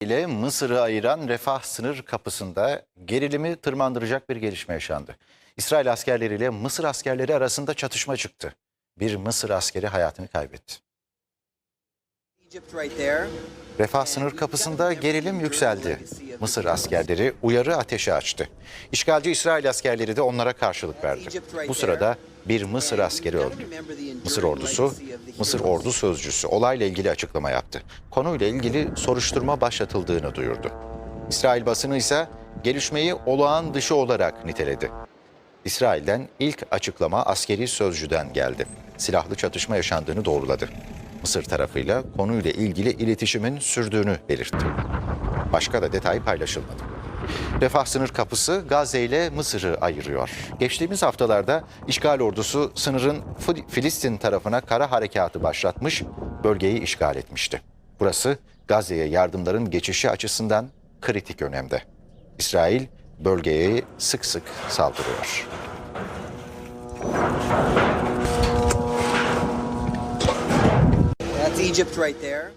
ile Mısır'ı ayıran Refah sınır kapısında gerilimi tırmandıracak bir gelişme yaşandı. İsrail askerleriyle Mısır askerleri arasında çatışma çıktı. Bir Mısır askeri hayatını kaybetti. Refah sınır kapısında gerilim yükseldi. Mısır askerleri uyarı ateşi açtı. İşgalci İsrail askerleri de onlara karşılık verdi. Bu sırada bir Mısır askeri öldü. Mısır ordusu, Mısır ordu sözcüsü olayla ilgili açıklama yaptı. Konuyla ilgili soruşturma başlatıldığını duyurdu. İsrail basını ise gelişmeyi olağan dışı olarak niteledi. İsrail'den ilk açıklama askeri sözcüden geldi. Silahlı çatışma yaşandığını doğruladı. Mısır tarafıyla konuyla ilgili iletişimin sürdüğünü belirtti. Başka da detay paylaşılmadı. Refah sınır kapısı Gazze ile Mısır'ı ayırıyor. Geçtiğimiz haftalarda işgal ordusu sınırın Fil- Filistin tarafına kara harekatı başlatmış, bölgeyi işgal etmişti. Burası Gazze'ye yardımların geçişi açısından kritik önemde. İsrail bölgeye sık sık saldırıyor. That's Egypt right there.